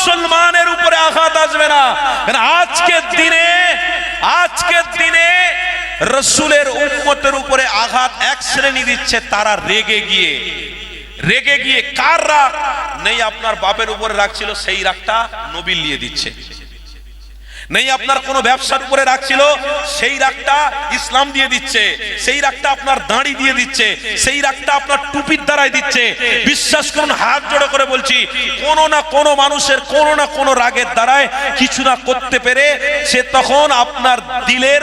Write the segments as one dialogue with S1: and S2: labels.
S1: মুসলমানের উপরে আঘাত আসবে না। আজকের দিনে আজকের দিনে রসুলের উম্মতের উপরে আঘাত এক শ্রেণি দিচ্ছে, তারা রেগে গিয়ে। রেগে গিয়ে কার রাগ? নেই, আপনার বাপের উপরে রাখছিল সেই রাগটা নবীল নিয়ে দিচ্ছে। নেই আপনার কোনো ব্যবসার উপরে রাখছিল সেই রাগটা ইসলাম দিয়ে দিচ্ছে, সেই রাগটা আপনার দাঁড়ি দিয়ে দিচ্ছে, সেই রাগটা আপনার টুপির দ্বারাই দিচ্ছে। বিশ্বাস করুন, হাত জোড়ে করে বলছি, কোন না কোনো মানুষের কোনো না কোনো রাগের দ্বারায় কিছু না করতে পেরে সে তখন আপনার দিলের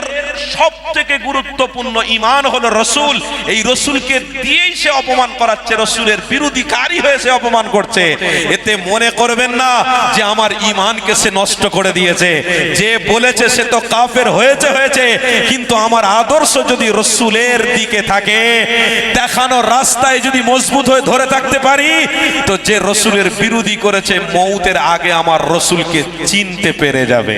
S1: সব থেকে গুরুত্বপূর্ণ ইমান হলো রসুল। এই রসুলকে দিয়েই সে অপমান করাচ্ছে, রসুলের বিরোধীকারী হয়ে সে অপমান করছে। এতে মনে করবেন না যে আমার ইমানকে সে নষ্ট করে দিয়েছে। যে বলেছে সে তো কাফের হয়েছে হয়েছে। কিন্তু আমার আদর্শ যদি রসুলের দিকে থাকে, দেখানো রাস্তায় যদি মজবুত হয়ে ধরে থাকতে পারি, তো যে রসুলের বিরোধী করেছে, মৌতের আগে আমার রসুলকে চিনতে পেরে যাবে।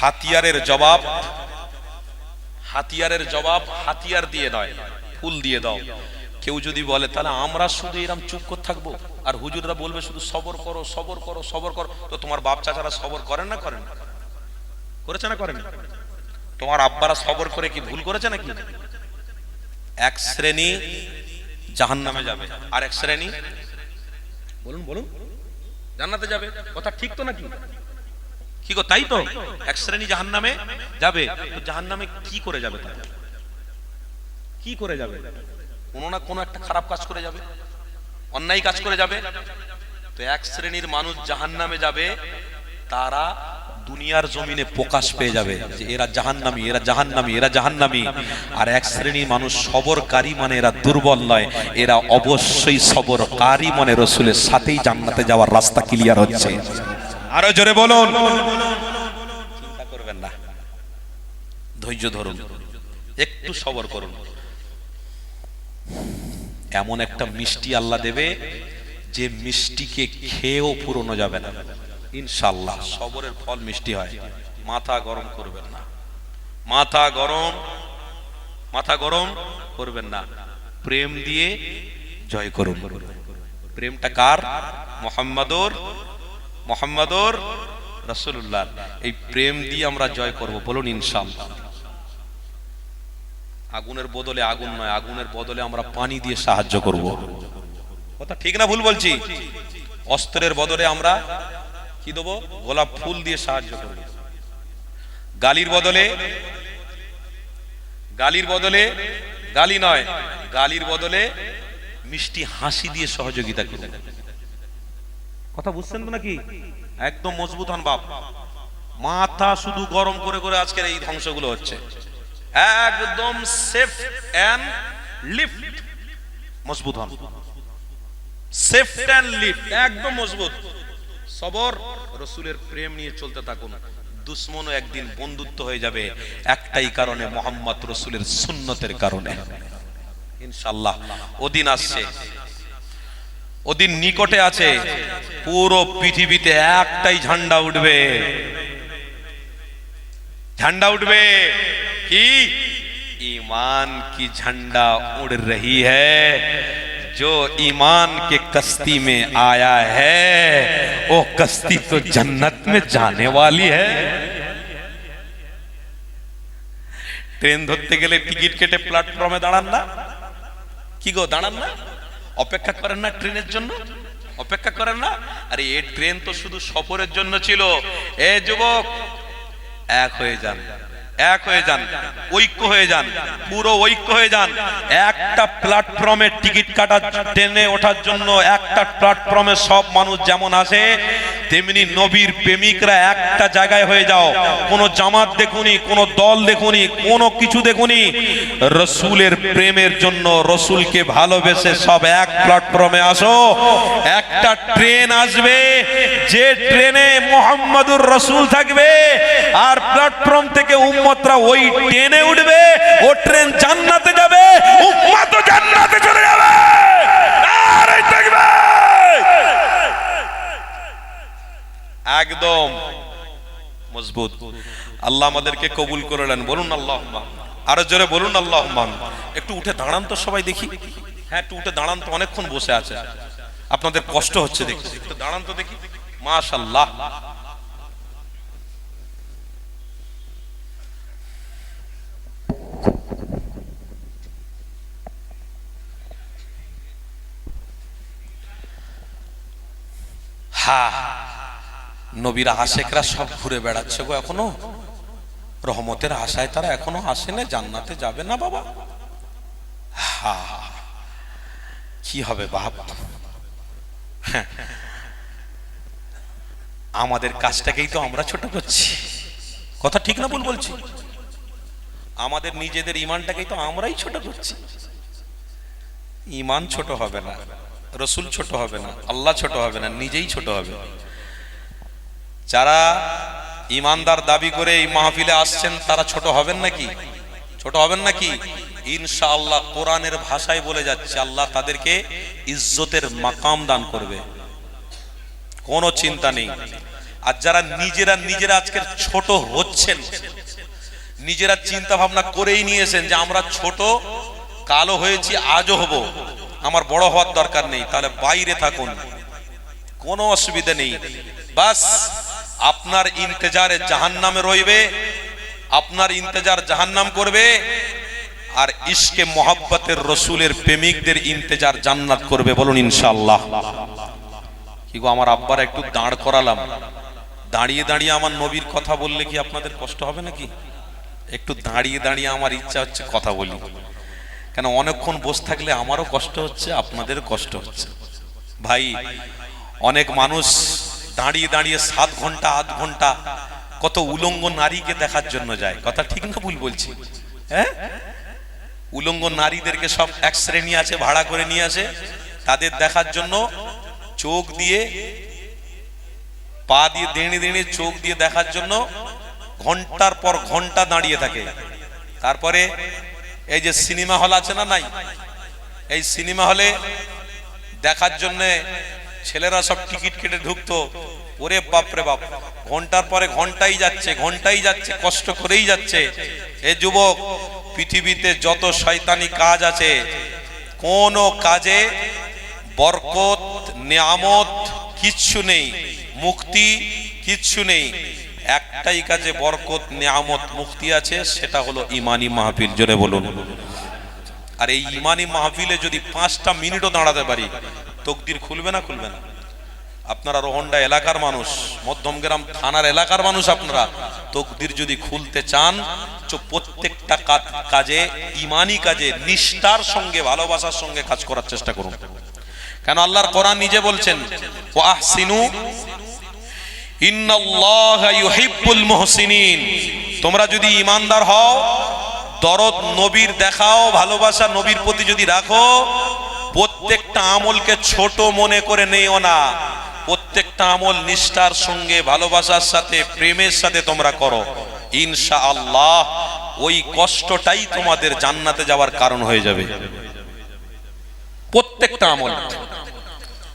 S1: হাতিয়ারের জবাব হাতিয়ারের জবাব হাতিয়ার দিয়ে নয়, ফুল দিয়ে দাও। কেউ যদি বলে, তাহলে আমরা শুধু এরকম চুপ করে থাকব? আর হুজুররা বলবে শুধু সবর করো সবর করো সবর করো। তো তোমার বাপ চাচারা সবর করেন না করেন? করেছে না করেন? তোমার আব্বারা সবর করে কি ভুল করেছে নাকি? এক শ্রেণি জাহান নামে যাবে। আর এক শ্রেণি? বলুন বলুন। জান্নাতে যাবে। কথা ঠিক তো নাকি? কি গো, তাই তো? এক শ্রেণি জাহান নামে যাবে জাহান নামে কি করে যাবে? কি করে যাবে? কোনো না কোনো একটা খারাপ কাজ করে যাবে, অন্যায় কাজ করে যাবে। তো এক শ্রেণির মানুষ জাহান নামে যাবে, তারা দুনিয়ার জমিনে প্রকাশ পেয়ে যাবে যে এরা জাহান্নামী এরা জাহান্নামী এরা জাহান্নামী। আর এক শ্রেণির মানুষ সবরকারী মানে এরা দুর্বল নয়, এরা অবশ্যই সবরকারী মানে রসুলের সাথেই জান্নাতে যাওয়ার রাস্তা ক্লিয়ার হচ্ছে। আরও জোরে বলুন। চিন্তা করবেন না। ধৈর্য ধরুন। একটু সবর করুন। এমন একটা মিষ্টি আল্লাহ দেবে, যে মিষ্টিকে খেয়েও পুরনো যাবে না। ইনশাল্লাহ সবরের ফল মিষ্টি হয়। মাথা গরম করবেন না। মাথা গরম মাথা গরম করবেন না। প্রেম দিয়ে জয় করুন। প্রেমটা কার? মোহাম্মদর মোহাম্মদর রসুল্লাহ এই প্রেম দিয়ে আমরা জয় করব, বলুন ইনশাল্লাহ আগুনের বদলে আগুন নয়, আগুনের বদলে আমরা পানি দিয়ে সাহায্য করব। কথা ঠিক না ভুল বলছি? অস্ত্রের বদলে আমরা কি দেবো? গোলাপ ফুল দিয়ে সাহায্য করব। গালির বদলে গালির বদলে গালি নয়, গালির বদলে মিষ্টি হাসি দিয়ে সহযোগিতা করব। কথা বুঝছেন তো নাকি? একদম মজবুত হন বাপ। মাথা শুধু গরম করে করে আজকের এই ধ্বংসগুলো হচ্ছে। একদম সেফ অ্যান্ড লিফট মজবুত হন। সেফ অ্যান্ড লিফট একদম মজবুত। সবর, রসুলের প্রেম নিয়ে চলতে থাকুন। দুশ্মনও একদিন বন্ধুত্ব হয়ে যাবে একটাই কারণে মোহাম্মদ রসুলের সুন্নতের কারণে। ইনশাল্লাহ ওদিন আসছে। ওদিন নিকটে আছে পুরো পৃথিবীতে একটাই ঝান্ডা উঠবে झंडा उठवे कि ईमान की झंडा उड़ रही है जो ईमान के कश्ती में आया है वो कश्ती तो जन्नत में जाने वाली है ট্রেন ধরতে গেলে টিকিট কেটে প্ল্যাটফর্মে দাঁড়ান না কি গো দাঁড়ান না অপেক্ষা করেন না ট্রেনের জন্য? অপেক্ষা করেন না? আরে, এই ট্রেন তো শুধু সফরের জন্য ছিল। এ যুবক, এক হয়ে যান। এক হয়ে যান, ঐক্য হয়ে যান, পুরো ঐক্য হয়ে যান। একটা প্ল্যাটফর্মে টিকিট কাটার ট্রেনে ওঠার জন্য একটা প্ল্যাটফর্মে সব মানুষ যেমন আসে তেমনি নবীর প্রেমিকরা একটা জায়গায় হয়ে যাও। কোনো জামাত দেখুনি, কোনো দল দেখুনি, কোনো কিছু দেখুনি। রসুলের প্রেমের জন্য রসুলকে ভালোবেসে সব এক প্ল্যাটফর্মে আসো। একটা ট্রেন আসবে, যে ট্রেনে মোহাম্মদুর রসুল থাকবে, আর প্ল্যাটফর্ম থেকে উম্মতরা ওই ট্রেনে উঠবে, ও ট্রেন জান্নাতে যাবে, উম্মত জান্নাতে চলে যাবে! একদম মজবুত। আল্লাহ আমাদেরকে কবুল করে নেন। বলুন আল্লাহ আরও জোরে বলুন আল্লাহ একটু উঠে দাঁড়ান তো সবাই দেখি। হ্যাঁ একটু উঠে দাঁড়ান তো, অনেকক্ষণ বসে আছে। আপনাদের কষ্ট হচ্ছে দেখি একটু দাঁড়ান তো দেখি। মাশাল্লাহ হা নবীরা আশেকরা সব ঘুরে বেড়াচ্ছে গো এখনও। রহমতের আশায় তারা এখনও আসে না জান্নাতে যাবে না বাবা? হা, কি হবে বাপ? হ্যাঁ। আমাদের কাজটাকেই তো আমরা ছোট করছি। কথা ঠিক না ভুল বলছি? আমাদের নিজেদের ইমানটাকেই তো আমরাই ছোট করছি। ইমান ছোট হবে না। রসুল ছোট হবে না, আল্লাহ ছোট হবে না, নিজেই ছোট হবে। যারা ইমানদার দাবি করে এই মাহফিলে আসছেন, তারা ছোট হবেন নাকি? ছোট হবেন নাকি? ইনশাআল্লাহ কোরআনের ভাষায় বলে যাচ্ছে, আল্লাহ তাদেরকে ইজ্জতের মাকাম দান করবে। কোনো চিন্তা নেই। আর যারা নিজেরা নিজেরা আজকের ছোট হচ্ছেন, নিজেরা চিন্তা ভাবনা করেই নিয়েছেন যে আমরা ছোট, কালো হয়েছি, আজও হব। আমার বড় হওয়ার দরকার নেই, তাহলে বাইরে থাকুন। কোনো অসুবিধা নেই। বাস, আপনার ইন্তেজারে জাহান্নামে রইবে, আপনার ইন্তেজার জাহান্নাম করবে, আর ইশকে মোহাব্বতের রসুলের প্রেমিকদের ইন্তেজার জান্নাত করবে বলুন ইনশাআল্লাহ। কি গো, আমার আব্বার একটু দাঁড় করালাম। দাঁড়িয়ে দাঁড়িয়ে আমার নবীর কথা বললে কি আপনাদের কষ্ট হবে নাকি? একটু দাঁড়িয়ে দাঁড়িয়ে আমার ইচ্ছা হচ্ছে কথা বলি। কেন অনেকক্ষণ বসে থাকলে আমারও কষ্ট হচ্ছে আপনাদের কষ্ট হচ্ছে। ভাই, অনেক মানুষ দাঁড়িয়ে দাঁড়িয়ে সাত ঘণ্টা, আধ ঘণ্টা কত উলঙ্গ নারীকে দেখার জন্য যায়। কথা ঠিক না ভুল বলছি? হ্যাঁ? উলঙ্গ নারীদেরকে সব এক শ্রেণি আছে, ভাড়া করে নিয়ে আসে। তাদের দেখার জন্য চোখ দিয়ে, পা দিয়ে দেড়ে দেড়ে চোখ দিয়ে দেখার জন্য ঘণ্টার পর ঘণ্টা দাঁড়িয়ে থাকে। তারপরে এই যে সিনেমা হল আছে না নাই? এই সিনেমা হলে দেখার জন্য ছেলেরা সব টিকিট কেটে ঢুকতো। ওরে বাপরে বাপ, ঘণ্টার পরে ঘন্টাই যাচ্ছে ঘন্টাই যাচ্ছে, কষ্ট করেই যাচ্ছে। এ যুবক, পৃথিবীতে যত শয়তানি কাজ আছে, কোন কাজে বরকত, নিয়ামত কিচ্ছু নেই, মুক্তি কিচ্ছু নেই। একটাই কাজে বরকত, নিয়ামত, মুক্তি আছে, সেটা হলো ইমানি মাহফিল। জোরে বলুন। আর এই ইমানি মাহফিলে যদি পাঁচটা মিনিটও দাঁড়াতে পারি, তকদির খুলবে না খুলবে না? আপনারা রোহন্ডা এলাকার মানুষ মধ্যমগ্রাম থানার এলাকার মানুষ আপনারা, তকদির যদি খুলতে চান প্রত্যেকটা কাজ- ইমানি কাজে, নিষ্ঠার সঙ্গে, ভালোবাসার সঙ্গে কাজ করার চেষ্টা করুন। কেন আল্লাহর কোরআন নিজে বলছেন, ওয়াহসিনু তোমরা যদি ইমানদার হও, দরদ নবীর দেখাও, ভালোবাসা নবীর প্রতি যদি রাখো, প্রত্যেকটা আমলকে ছোট মনে করে নেও না। প্রত্যেকটা আমল নিষ্ঠার সঙ্গে, ভালোবাসার সাথে, প্রেমের সাথে তোমরা করো। ইনশা আল্লাহ ওই কষ্টটাই তোমাদের জান্নাতে যাওয়ার কারণ হয়ে যাবে। প্রত্যেকটা আমল।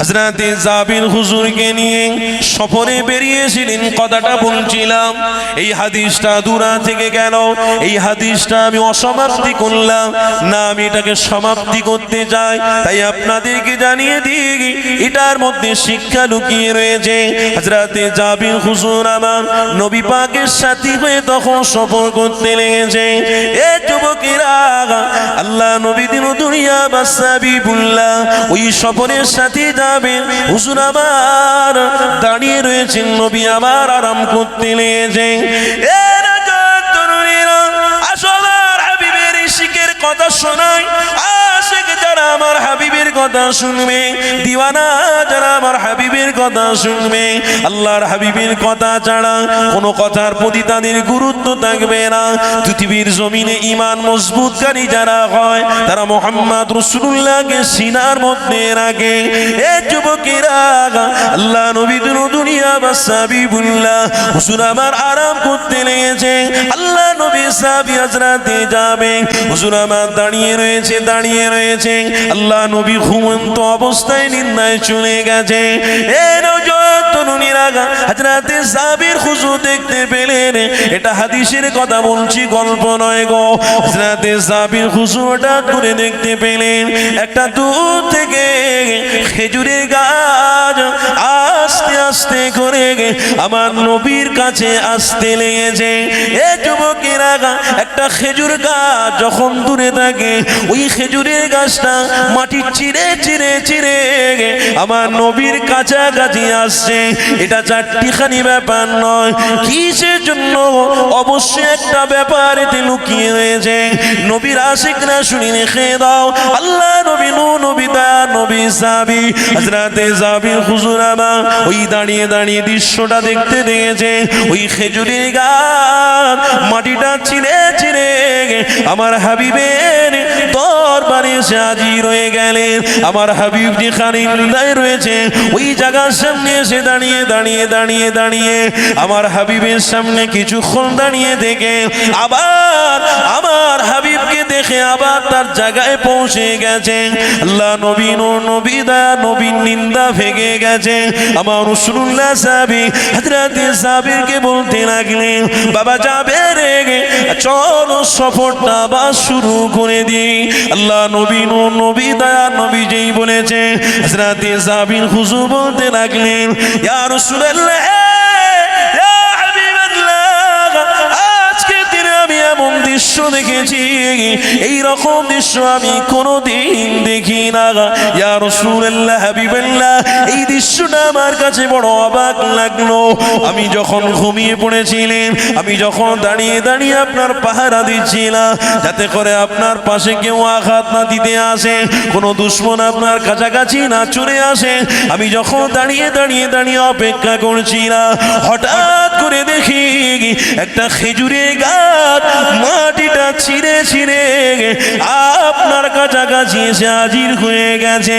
S1: হজরতে জাবির হুজুরকে নিয়ে সফরে বেরিয়েছিলেন কথাটা বলছিলাম, এই হাদিসটা দূরা থেকে গেল এই হাদিসটা আমি অসমাপ্তি করলাম। না, আমি এটাকে সমাপ্তি করতে চাই। তাই আপনাদেরকে জানিয়ে দিই, এটার মধ্যে শিক্ষা লুকিয়ে রয়েছে। হজরতে জাবির হুজুর আমার নবী পাকের সাথী হয়ে তখন সফর করতে লেগেছে। এ যুবকেরা, আল্লাহ নবী দিন দুনিয়া বাসাবিবুল্লাহ ওই সফরের সাথে যাবেন হুজুর আমার। দাঁড়িয়ে রয়েছেন নবী আমার আরাম করতে লেগেছে যে আসল তরুণীরা, আসলে হাবিবের শিখের কথা শোনায়। কথা শুনবে। দিওয়ানা যারা আমার
S2: হাবিবের কথা শুনবে, আল্লাহর হাবিবের কথা ছাড়া কোনো কথার প্রতি তাদের গুরুত্ব থাকবে না। পৃথিবীর জমিনে ইমান মজবুতকারী যারা হয়, তারা মোহাম্মদ রসুল্লাহকে সিনার মধ্যে রাখে। এ যুবকেরা, আল্লাহ নবী দুনিয়া বা সাবিবুল্লাহ, হুজুর আমার আরাম করতে লেগেছে। আল্লাহ নবী সাবি হাজরাতে যাবে হুজুর আমার দাঁড়িয়ে রয়েছে দাঁড়িয়ে রয়েছে। আল্লাহ নবী ঘুমন্ত অবস্থায় নিন্দায় চলে গেছে। এ নজর তরুণীরা হাজরাতে সাবির হুজুর দেখতে পেলেন। এটা হাদিসের কথা বলছি, গল্প নয় গো। হাজরাতে সাবির হুজুর হঠাৎ করে দেখতে পেলেন। একটা দূর থেকে খেজুরের গাছ আস্তে আস্তে করে আমার নবীর কাছে আসতে লেগেছে। এ একটা খেজুর গাছ যখন দূরে থাকে, ওই খেজুরের গাছটা মাটি চিরে চিরে চিরে আমার নবীর কাছাকাছি আসছে এটা চারটিখানি ব্যাপার নয় কিসের জন্য অবশ্যই একটা ব্যাপার এতে লুকিয়ে রয়েছে নবীর আশিকরা শুনি রেখে দাও আল্লাহ নবী নু ওই দৃশ্যটা দেখতে ওই খেজুরের গাছ মাটিটা চিরে চিরে আমার হাবিবের গেলেন। আমার হাবিব যেখানে হৃদয় রয়েছে, ওই জায়গার সামনে দাঁড়িয়ে দাঁড়িয়ে দাঁড়িয়ে দাঁড়িয়ে আমার হাবিবের সামনে কিছুক্ষণ দাঁড়িয়ে থেকে আবার আমার হাবিবকে দেখে আবার তার জায়গায় পৌঁছে গেছে। আল্লাহ নবীন ও নবী নবীন নিন্দা ভেঙে গেছে। আমার রসুল্লাহ সাবি হাজরাতে সাবিরকে বলতে লাগলেন, বাবা যাবে রে চলো সফরটা আবার শুরু করে দিই। আল্লাহ নবীন ও নবী যেই বলেছে হাজরাতে সাবির হুজু বলতে লাগলেন, ইয়া রাসূলুল্লাহ দৃশ্য দেখেছি। এই রকম দৃশ্য আমি কোনোদিন দেখি না ইয়া রাসূলুল্লাহ, হাবিবাল্লাহ, এই দৃশ্যটা আমার কাছে বড় অবাক লাগল। আমি যখন ঘুমিয়ে পড়েছিলেন, আমি যখন দাঁড়িয়ে দাঁড়িয়ে আপনার পাহারা দিচ্ছিলাম, যাতে করে আপনার পাশে কেউ আঘাত না দিতে আসে, কোনো দুশ্মন আপনার কাছাকাছি না চলে আসে। আমি যখন দাঁড়িয়ে দাঁড়িয়ে দাঁড়িয়ে অপেক্ষা করছিলাম, হঠাৎ করে দেখি একটা খেজুরের কাছাকাছি এসে হাজির হয়ে গেছে।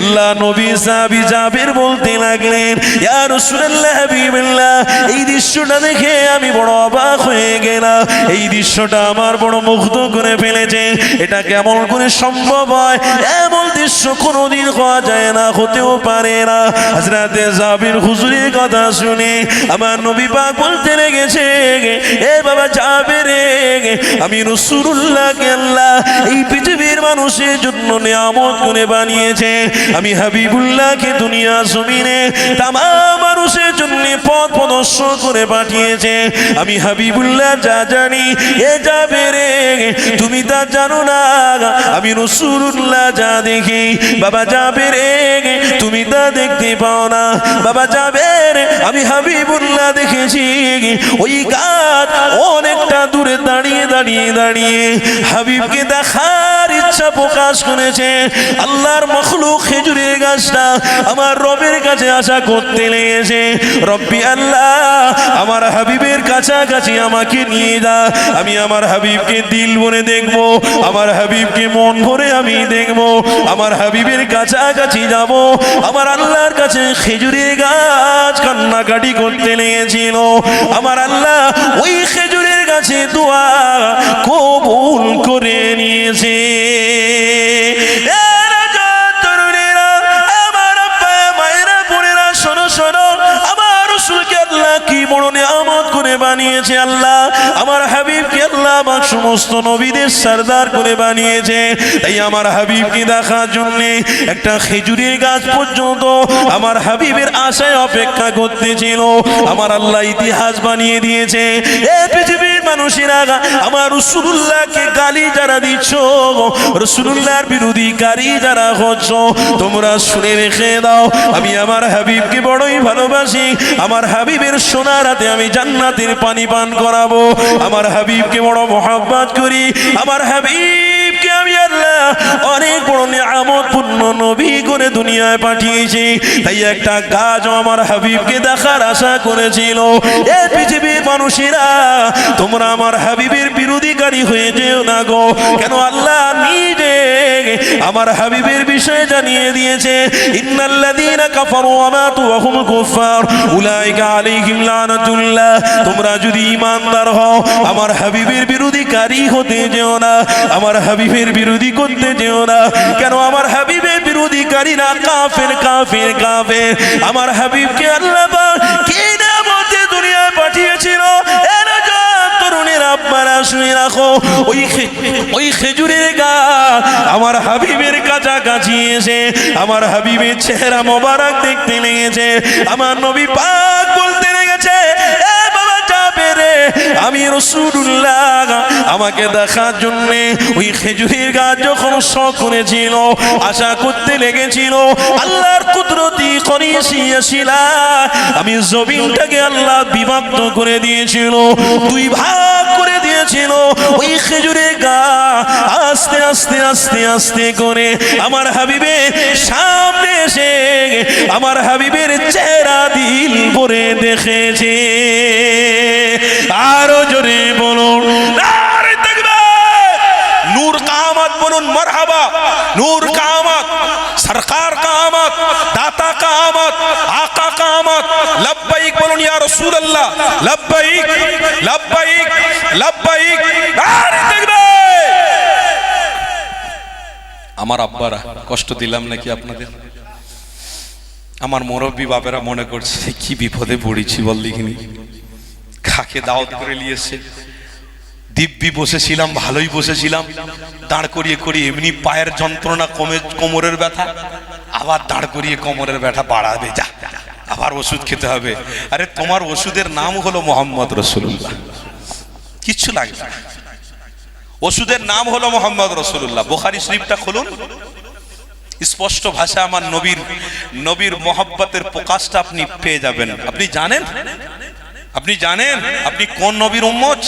S2: আল্লাহ নবী সাহাবি জাবের বলতে লাগলেন, ইয়া রাসূলুল্লাহ, হাবিবাল্লাহ, এই দৃশ্যটা দেখে আমি বড় অবাক হয়ে গেলাম। এই দৃশ্যটা আমার বড় মুগ্ধ করে ফেলেছে। এটা কেমন করে সম্ভব হয়? এমন দৃশ্য কোনোদিন হওয়া যায় না, হতেও পারে না। হযরতে জাবির হুজুরের কথা শুনে আমার নবী পাক বলতে লেগেছে, এ বাবা যাবে রে, আমি রসুল্লাহকে আল্লাহ এই পৃথিবীর মানুষের জন্য নিয়ামত করে বানিয়েছে। আমি হাবিবুল্লাহকে দুনিয়া জমিনে তাম মানুষের জন্য পথ প্রদর্শন করে পাঠিয়েছে। আমি হাবিবুল্লাহ যা জানি এ যাবে রে তুমি তা জানো না। আমি রসুল্লাহ যা দেখি, বাবা যাবে রে তুমি তা দেখতে পাও না। বাবা যাবে আমি হাবিবুল্লাহ দেখেছি। ওই গাছ অনেকটা দূরে দাঁড়িয়ে দাঁড়িয়ে দাঁড়িয়ে হাবিবকে দেখার ইচ্ছা প্রকাশ করেছে। আল্লাহর মখলুক খেজুরের গাছটা আমার রবের কাছে আশা করতে লেগেছে। রব্বি আল্লাহ, আমার হাবিবের কাছাকাছি আমাকে নিয়ে যা। আমি আমার হাবিবকে দিল ভরে দেখব, আমার হাবিবকে মন ভরে আমি দেখব। আমার হাবিবের কাছাকাছি যাব, আমার আল্লাহর কাছে খেজুরের গাছ কান্নাকাটি করতে লেগেছিল। আমার আল্লাহ ওই খেজুরের গাছে দোয়া কবুল করে নিয়েছে। আমার করে বানিয়েছে আল্লাহ। আমার হাবিবকে আল্লাহ আমার সমস্ত নবীদের সর্দার করে বানিয়েছে। তাই আমার হাবিবকে দেখার জন্যে একটা খেজুরের গাছ পর্যন্ত আমার হাবিবের আশায় অপেক্ষা করতেছিল। আমার আল্লাহ ইতিহাস বানিয়ে দিয়েছে। এ পৃথিবীর মানুষেরা, আমার রসুল্লাহকে গালি যারা দিচ্ছ, রসুল্লাহর বিরোধীকারী যারা হচ্ছ তোমরা শুনে রেখে দাও, আমি আমার হাবিবকে বড়ই ভালোবাসি, আমার হাবিবের সোনার হাতে আমি জান্নাতের পানি পান করাবো, আমার হাবিবকে বড় মহাব্বাত করি, আমার হাবিবকে আমি আল্লাহ, অনেক বড় নিয়ামত পূর্ণ নবী করে দুনিয়ায় পাঠিয়েছে। তাই একটা আমার হাবিবকে দেখার আশা করেছিল। এ পৃথিবীর মানুষেরা, তোমরা আমার হাবিবের বিরোধীকারী হয়ে যেও না গো। কেন আল্লাহ নিজে আমার হাবিবের বিষয়ে জানিয়ে দিয়েছে কাফারু কুফার উলাইকা আলাইহিম লানাতুল্লাহ। তোমরা যদি ঈমানদার হও, আমার হাবিবের বিরোধীকারী হতে যেও না। আমার হাবিবের বিরোধী করতে যেও না। কেন আমার হাবিবের বিরোধীকারীরা কাফের কাফের কাফের। আমার হাবিবকে আল্লাহ কি নামতে দুনিয়ায় পাঠিয়েছিল? তরুণের আব্বারা রাখো। ওই ওই খেজুরের গাছ আমার হাবিবের কাছাকাছি এসে, আমার হাবিবের চেহারা মোবারক দেখতে লেগেছে। আমার নবী পাক বলতে লেগেছে আমি রসুল্লাহ আমাকে দেখার জন্য ওই খেজুরির গাছ যখন শখ করেছিল, আশা করতে লেগেছিল, আল্লাহর কুদরতি করিয়েছিলা আমি জমিনটাকে আল্লাহ বিভক্ত করে দিয়েছিল। দুই ভাগ আস্তে আস্তে আস্তে করে আমার হাবিবের সামনে এসে আমার হাবিবের চেহারা দিল ভরে দেখেছে। আরও জোরে বলুন নারে
S1: কামাত বলুন, মারহাবা। নূর কামাত, সরকার কামাত, দাতা কামাত, আকা কামাত। লব্বাইক বলুন, ইয়া রাসূলুল্লাহ। লব্বাইক লব্বাইক লব্বাইক। নারে তাকবীর! আমার আব্বারা কষ্ট দিলাম নাকি আপনাদের? আমার মুরব্বী বাপেরা মনে করছে কি বিপদে পড়েছি বল দেখিনি। খাকে দাওয়াত করে নিয়েছে দিব্যি বসেছিলাম, ভালোই বসেছিলাম। দাঁড় করিয়ে করিয়ে এমনি পায়ের যন্ত্রণা কমে, কোমরের ব্যথা। আবার দাঁড় করিয়ে কোমরের ব্যথা বাড়াবে, যা। আবার ওষুধ খেতে হবে। আরে তোমার ওষুধের নাম হলো মোহাম্মদ রসুল্লাহ কিচ্ছু লাগবে না। ওষুধের নাম হলো মোহাম্মদ রসুল্লাহ বোখারি শরীফটা খুলুন। স্পষ্ট ভাষা আমার নবীর নবীর মহব্বতের প্রকাশটা আপনি পেয়ে যাবেন। আপনি জানেন? আপনি জানেন? আপনি কোন নবীর উম্মত?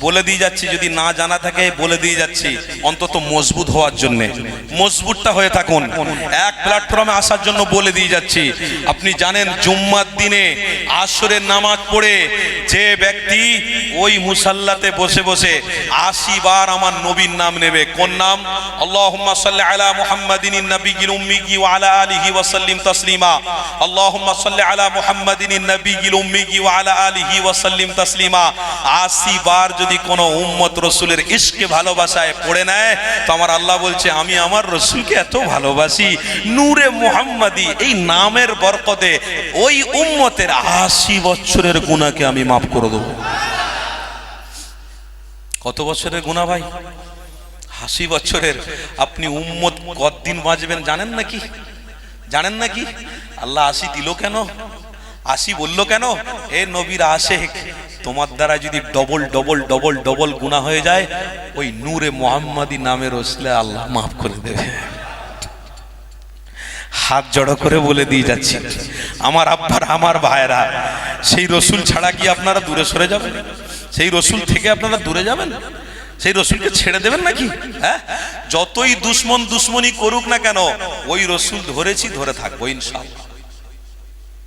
S1: বলে দিয়ে যাচ্ছি, যদি না জানা থাকে, বলে দিয়ে যাচ্ছি। অন্তত মজবুত হওয়ার জন্য। মজবুতটা হয়ে থাকুন। এক প্ল্যাটফর্মে আসার জন্য বলে দিয়ে যাচ্ছি। আপনি জানেন, জুম্মার দিনে আসরের নামাজ পড়ে যে ব্যক্তি ওই মুসাল্লাতে বসে বসে আশি বার আমার নবীর নাম নেবে। কোন নাম? সাল্লি আলা ওয়া আলা আলা তাসলিমা। আশি বার যদি কোনো উম্মত রসুলের ইশকে ভালোবাসায় পড়ে নেয়, তো আমার আল্লাহ বলছে, আমি আমার রসুলকে এত ভালোবাসি, নূরে মুহাম্মাদি, এই নামের বরকতে ওই উম্মতের আশি বছরের গুণাকে আমি মাফ করে দেবো। কত বছরের গুণা ভাই? আশি বছরের। আপনি উম্মত কতদিন বাঁচবেন জানেন নাকি? জানেন নাকি? আল্লাহ আশি দিল কেন? আশি বলল কেন? এ নবীর আশেক তোমার দ্বারা যদি ডবল ডবল ডবল ডবল গুণা হয়ে যায়, ওই নূরে মোহাম্মদী নামের রসলে আল্লাহ মাফ করে দেবে। হাত জড়ো করে বলে দিয়ে যাচ্ছি। আমার আব্বার, আমার ভাইরা সেই রসুল ছাড়া কি আপনারা দূরে সরে যাবেন? সেই রসুল থেকে আপনারা দূরে যাবেন? সেই রসুলকে ছেড়ে দেবেন নাকি? হ্যাঁ? যতই দুশ্মন দুশ্মনী করুক না কেন, ওই রসুল ধরেছি, ধরে থাকব ইনশাআল্লাহ।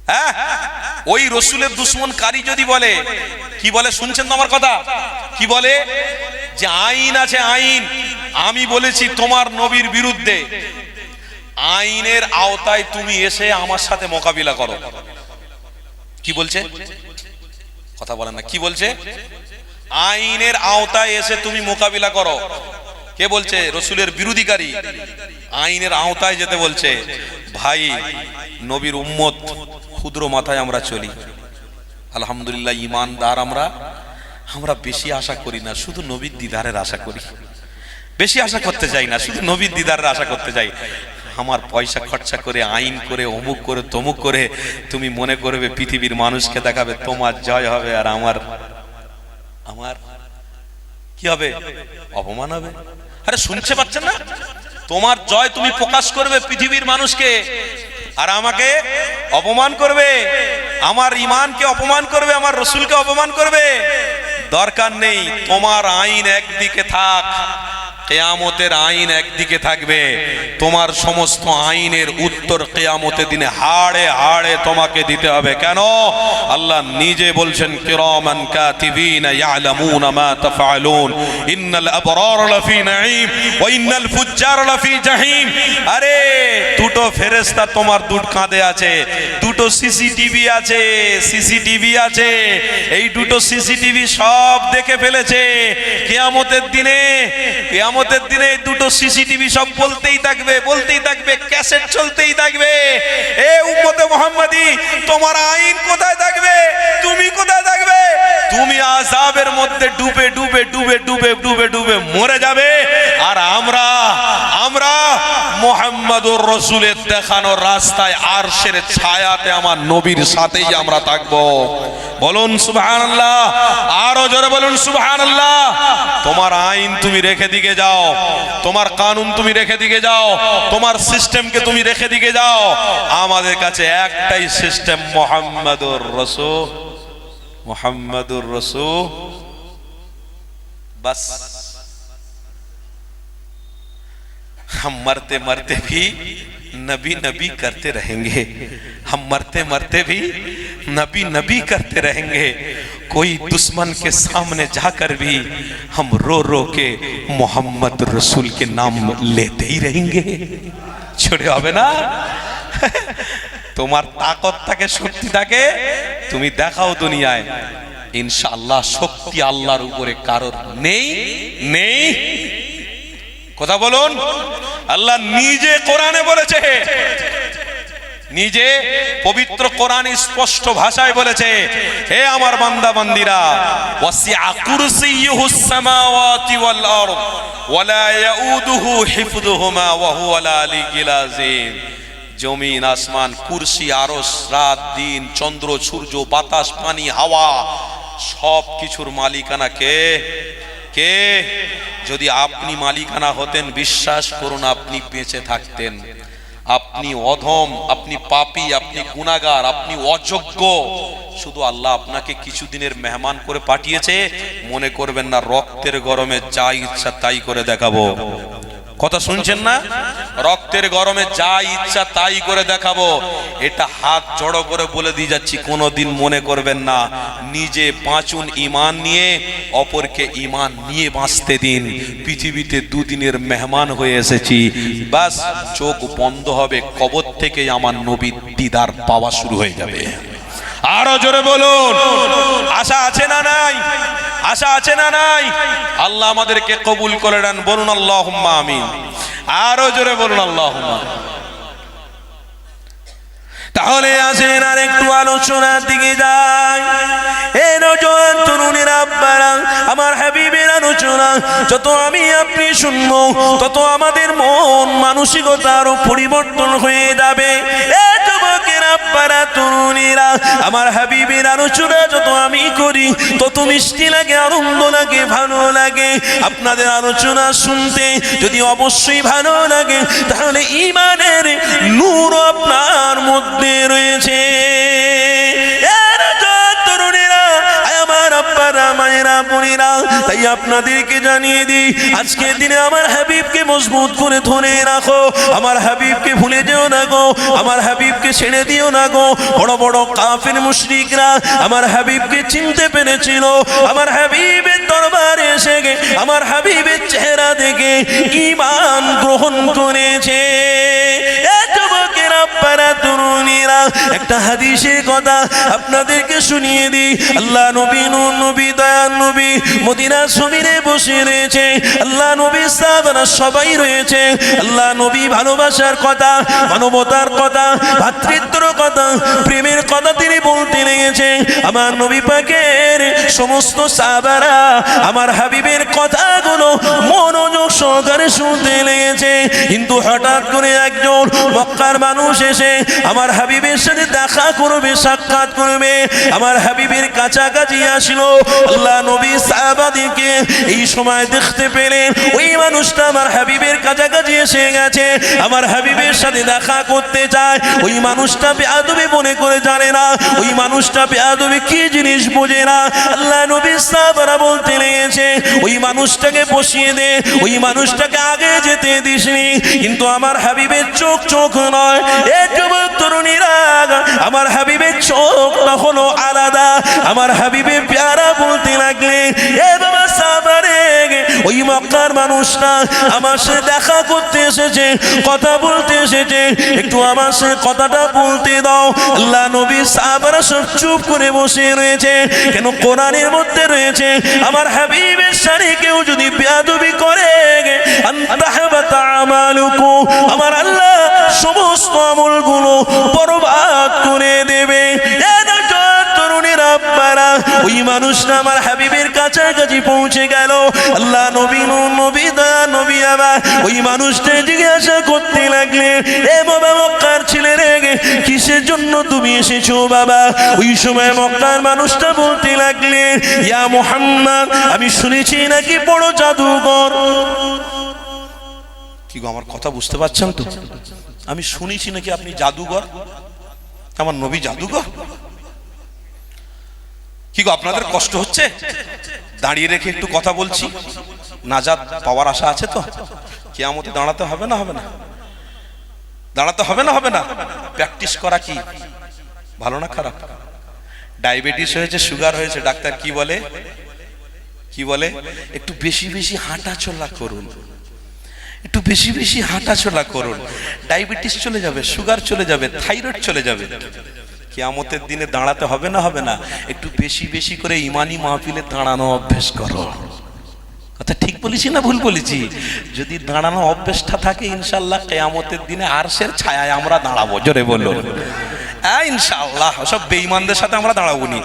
S1: হ্যাঁ? ওই রসুলের দুশ্মন কারি যদি বলে, কি বলে, শুনছেন তো আমার কথা? কি বলে? যে আইন আছে আইন, আমি বলেছি তোমার নবীর বিরুদ্ধে। আইনের আওতায় তুমি এসে আমার সাথে মোকাবিলা করো। কি বলছে? কথা বলেন না, কি বলছে? আইনের আওতায় এসে তুমি মোকাবিলা করো। কে বলছে? রসুলের বিরোধীকারী আইনের আওতায় যেতে বলছে, ভাই, নবীর উম্মত ক্ষুদ্র মাথায় আমরা চলি। আলহামদুলিল্লাহ ইমানদার আমরা। আমরা বেশি আশা করি না, শুধু নবীর দিদারের আশা করি। বেশি আশা করতে চাই না, শুধু নবীর দিদারের আশা করতে চাই। আমার পয়সা খরচা করে, আইন করে, অমুক করে, তমুক করে, তুমি মনে করবে পৃথিবীর মানুষকে দেখাবে, তোমার জয় হবে আর আমার আমার কি হবে? অপমান হবে? আরে শুনছে পাচ্ছেন না? তোমার জয় তুমি প্রকাশ করবে পৃথিবীর মানুষকে। আর আমাকে অপমান করবে। আমার ইমানকে অপমান করবে, আমার রসুলকে অপমান করবে। দরকার নেই, তোমার আইন একদিকে থাক। কেয়ামতের আইন একদিকে থাকবে। তোমার সমস্ত আইনের উত্তর কেয়ামতের দিনে হাড়ে হাড়ে তোমাকে দিতে হবে। কেন? আল্লাহ নিজে বলছেন, কিরামান কাতিবিন ইয়ালামুনা মা তাফআলুন। ইন্নাল আবরার লাফি নাঈম ওয়া ইন্নাল ফুজ্জার লাফি জাহিম। আরে, দুটো ফেরেশতা তোমার দুট কাঁধে আছে। দুটো সিসিটিভি আছে সিসিটিভি আছে। এই দুটো সিসিটিভি সব দেখে ফেলেছে। কেয়ামতের দিনে কেয়ামতের দিনে দুটো সিসিটিভি সব বলতেই থাকবে বলতেই থাকবে, ক্যাসেট চলতেই থাকবে। এ উম্মতে মোহাম্মদী, তোমার আইন কোথায় থাকবে? তুমি কোথায় থাকবে? তুমি আজাবের মধ্যে ডুবে ডুবে ডুবে ডুবে ডুবে ডুবে মরে যাবে। আর আমরা আমরা মোহাম্মদুর রসুলের দেখানো রাস্তায় আরশের ছায়াতে আমার নবীর সাথেই আমরা থাকব। বলুন সুবহানাল্লাহ আরো জোরে বলুন সুবহানাল্লাহ তোমার আইন তুমি রেখে দিকে যাও তোমার কানুন তুমি রেখে দিকে যাও তোমার সিস্টেমকে তুমি রেখে দিকে যাও আমাদের কাছে একটাই সিস্টেম মোহাম্মদুর রসুল মোহাম্মদুর রসুল बस हम मरते मरते भी नबी नबी करते रहेंगे हम मरते मरते भी नबी नबी करते रहेंगे कोई दुश्मन के सामने जाकर भी हम रो रो के मोहम्मद रसूल के नाम लेते ही रहेंगे ছোড়ে হবে না তোমার তাকত থাকে শক্তি থাকে তুমি দেখাও দুনিয়ায় ইনশাআল্লাহ শক্তি আল্লাহর উপরে কারোর নেই নেই কথা বলুন। আল্লাহ নিজে কোরআনে বলেছে। নিজে পবিত্র কোরআন স্পষ্ট ভাষায় বলেছে। হে আমার বান্দা বান্দিরা ওয়াসিআ কুরসিয়ুহুস সামাওয়াতি ওয়াল আরদ, ওয়ালা ইয়াউদুহু হিফযুহুমা ওয়া হুয়াল আলিয়্যুল আযীম। জমিন, আসমান, কুরসি আরস রাত, দিন, চন্দ্র, সূর্য, বাতাস, পানি, হাওয়া সব কিছুর মালিকানা কে? কে? যদি আপনি মালিকানা হতেন, বিশ্বাস করুন আপনি বেঁচে থাকতেন। আপনি অধম, আপনি পাপি, আপনি গুণাগার আপনি অযোগ্য। শুধু আল্লাহ আপনাকে কিছুদিনের মেহমান করে পাঠিয়েছে। মনে করবেন না, রক্তের গরমে যা ইচ্ছা তাই করে দেখাবো। কথা শুনছেন না? রক্তের গরমে যা ইচ্ছা তাই করে দেখাবো। এটা হাত জড়ো করে বলে দিয়ে যাচ্ছি, কোনোদিন মনে করবেন না। নিজে বাঁচুন ইমান নিয়ে, অপরকে ইমান নিয়ে বাঁচতে দিন। পৃথিবীতে দুদিনের মেহমান হয়ে এসেছি। বাস চোখ বন্ধ হবে, কবর থেকে আমার নবী দিদার পাওয়া শুরু হয়ে যাবে। আরও জোরে বলুন। আশা আছে না নাই? আশা আছে না নাই? আল্লাহ আমাদেরকে কবুল করে নেন, বলুন আল্লাহ আমিন। আরও জোরে বলুন আল্লাহ
S2: তাহলে আসেন আর একটু আলোচনার দিকে যাই। এ নজওয়ান তরুণের আব্বারা আমার হাবিবের আলোচনা, যত আমি আপনি শুনব, তত আমাদের মন মানসিকতা আরও পরিবর্তন হয়ে যাবে। এ তরুণীরা আমার হাবিবের আলোচনা যত আমি করি, তত মিষ্টি লাগে, আনন্দ লাগে, ভালো লাগে। আপনাদের আলোচনা শুনতে যদি অবশ্যই ভালো লাগে, তাহলে ইমানের নূর আপনার মধ্যে রয়েছে। মায়েরা, বোনেরা, তাই আপনাদেরকে জানিয়ে দিই, আজকের দিনে আমার হাবিবকে মজবুত করে ধরে রাখো। আমার হাবিবকে ভুলে যেও না গো, আমার হাবিবকে ছেড়ে দিও না গো। বড় বড় কাফের মুশরিকরা আমার হাবিবকে চিনতে পেরেছিল। আমার হাবিবের দরবারে এসে গে, আমার হাবিবের চেহারা দেখে ঈমান গ্রহণ করেছে। যুবকের তরুণীরা, একটা হাদিসের কথা আপনাদেরকে শুনিয়ে দিই। আল্লাহ নবী নূর নবী দয়ান নবী মদিনা জমিনে বসে রয়েছে। আল্লাহ নবী সাহাবারা সবাই রয়েছে। আল্লাহ নবী ভালোবাসার কথা, মানবতার কথা, ভাতৃত্বর কথা, প্রেমের কথা তিনি বলতে লেগেছে আমার নবী পাকের সমস্ত সাহাবারা আমার হাবিবের কথাগুলো মনোযোগ সহকারে শুনতে লেগেছে। কিন্তু হঠাৎ করে একজন মক্কার মানুষ এসে আমার হাবিবের সাথে দেখা করবে, সাক্ষাৎ করবে। আমার হাবিবের কাছাকাছি আসলো। আল্লাহ নবী সাহাবাদিকে এই সময় দেখতে পেলেন। ওই মানুষটা আমার হাবিবের কাছাকাছি এসে গেছে। আমার হাবিবের সাথে দেখা করতে চায়। ওই মানুষটা বেআদবি মনে করে জানে না। ওই মানুষটা বেয়াদবি কি জিনিস বোঝে না। আল্লাহ নবী সাহাবারা বলতে লেগেছে, ওই মানুষটাকে বসিয়ে দে। ওই মানুষটাকে আগে যেতে দিসনি। কিন্তু আমার হাবিবের চোখ চোখ নয়। এ যুবক আমার হাবিবের চোখটা হলো আলাদা আমার হাবিবে প্যারা বলতে লাগলে এ বাবা ওই মক্কার মানুষটা আমার সাথে দেখা করতে এসেছে, কথা বলতে এসেছে। একটু আমার সাথে কথাটা বলতে দাও। আল্লাহ নবী সাহাবারা সব চুপ করে বসে রয়েছে, কেন কোরআনের মধ্যে রয়েছে, আমার হাবিবের সারি কেউ যদি বেয়াদবি করে আমার আল্লাহ সমস্ত আমলগুলো বরবাদ করে দেবে। ওই মানুষটা আমার হাবিবের কাছাকাছি পৌঁছে গেল। আল্লাহ নবী নূর, নবী দয়া, নবী আবার ওই মানুষটা জিজ্ঞাসা করতে লাগলে এ বাবা, মক্কার ছেলে রে, কিসের জন্য তুমি এসেছ বাবা? ওই সময় মক্কার মানুষটা বলতে লাগলে ইয়া মোহাম্মদ, আমি শুনেছি নাকি বড় জাদুঘর? কি গো, আমার কথা বুঝতে পারছেন তো? আমি শুনেছি নাকি আপনি জাদুঘর? আমার নবী জাদুঘর? কি গো, আপনাদের কষ্ট হচ্ছে? দাঁড়িয়ে রেখে একটু কথা বলছি। নাজাদ পাওয়ার আশা আছে তো? কে কেয়ামতে দাঁড়াতে হবে না হবে না? দাঁড়াতে হবে না হবে না? প্র্যাকটিস করা কি? ভালো না খারাপ? ডায়াবেটিস হয়েছে, সুগার হয়েছে, ডাক্তার কি বলে? কি বলে? একটু বেশি বেশি হাঁটা চলা করুন। একটু বেশি বেশি হাঁটা চলা করুন। ডায়াবেটিস চলে যাবে, সুগার চলে যাবে, থাইরয়েড চলে যাবে। কিয়ামতের দিনে দাঁড়াতে হবে না হবে না? একটু বেশি বেশি করে ইমানি মাহফিলে দাঁড়ানো অভ্যেস করো। কথা ঠিক বলেছি না ভুল বলেছি? যদি দাঁড়ানো অভ্যেসটা থাকে ইনশাল্লাহ কেয়ামতের দিনে আরশের ছায়ায় আমরা দাঁড়াবো। জোরে বলল হ্যাঁ ইনশাআল্লাহ। সব বেঈমানদের সাথে আমরা দাঁড়াবো নি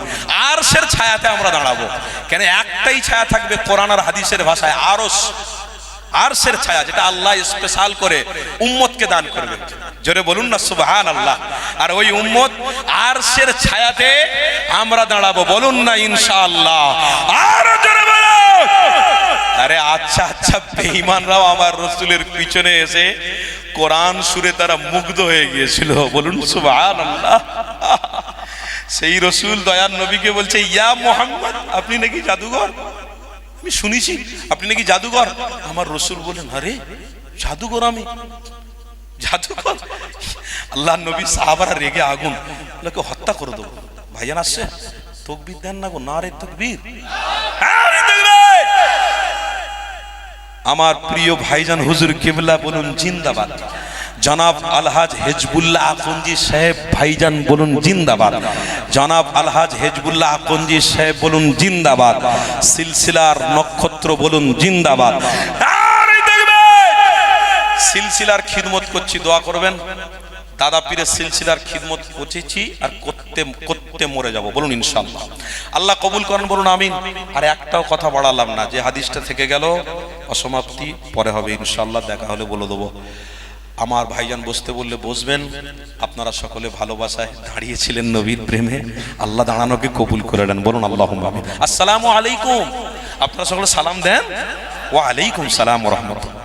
S2: আরশের ছায়াতে আমরা দাঁড়াবো। কেন? একটাই ছায়া থাকবে কোরআন আর হাদিসের ভাষায় আরস আরশের ছায়া যেটা আল্লাহ স্পেশাল করে উম্মতকে দান করবে। জোরে বলুন না সুবহান আল্লাহ আর ওই উম্মত আরশের ছায়াতে আমরা দাঁড়াবো, বলুন না, ইনশাআল্লাহ। আর জোরে বলুন আরে আচ্ছা আচ্ছা বেঈমানরাও আমার রসুলের পিছনে এসে কোরআন সুরে তারা মুগ্ধ হয়ে গিয়েছিল। বলুন সুবহান আল্লাহ সেই রসুল দয়ার নবীকে বলছে, ইয়া মোহাম্মদ, আপনি নাকি জাদুঘর? আমি শুনেছি? আপনি নাকি জাদুঘর? আমার রসুল বলেন, আরে, জাদুঘর আমি। জাদুঘর? আল্লাহ নবী সাহাবারা রেগে আগুন লোকে হত্যা করে দেবো। ভাইজান আসছে? তকবির দেন না গো, না রে তকবির। আমার প্রিয় ভাইজান হুজুর কেবলা বলুন, জিন্দাবাদ। জনাব আলহাজ হেজবুল্লাহ আকঞ্জি সাহেব ভাইজান বলুন জিন্দাবাদ। জনাব আলহাজ হেজবুল্লাহ কঞ্জি সাহেব বলুন জিন্দাবাদ। সিলসিলার নক্ষত্র বলুন জিন্দাবাদ। সিলসিলার খিদমত করছি, দোয়া করবেন। দাদা পীরের সিলসিলার খিদমত করছি আর করতে করতে মরে যাব, বলুন ইনশাআল্লাহ। আল্লাহ কবুল করেন, বলুন আমিন। আর একটাও কথা বাড়ালাম না, যে হাদিসটা থেকে গেল, অসমাপ্তি, পরে হবে ইনশাআল্লাহ, দেখা হলে বলে দেবো। আমার ভাইজান বসতে বললে, বসবেন। আপনারা সকলে ভালোবাসায় দাঁড়িয়েছিলেন নবীর প্রেমে। আল্লাহ দাঁড়ানোকে কবুল করে নেন। বলুন আল্লাহ আসসালামু আলাইকুম। আপনারা সকলে সালাম দেন। ওয়া আলাইকুম সালাম রহমতুল্লাহ।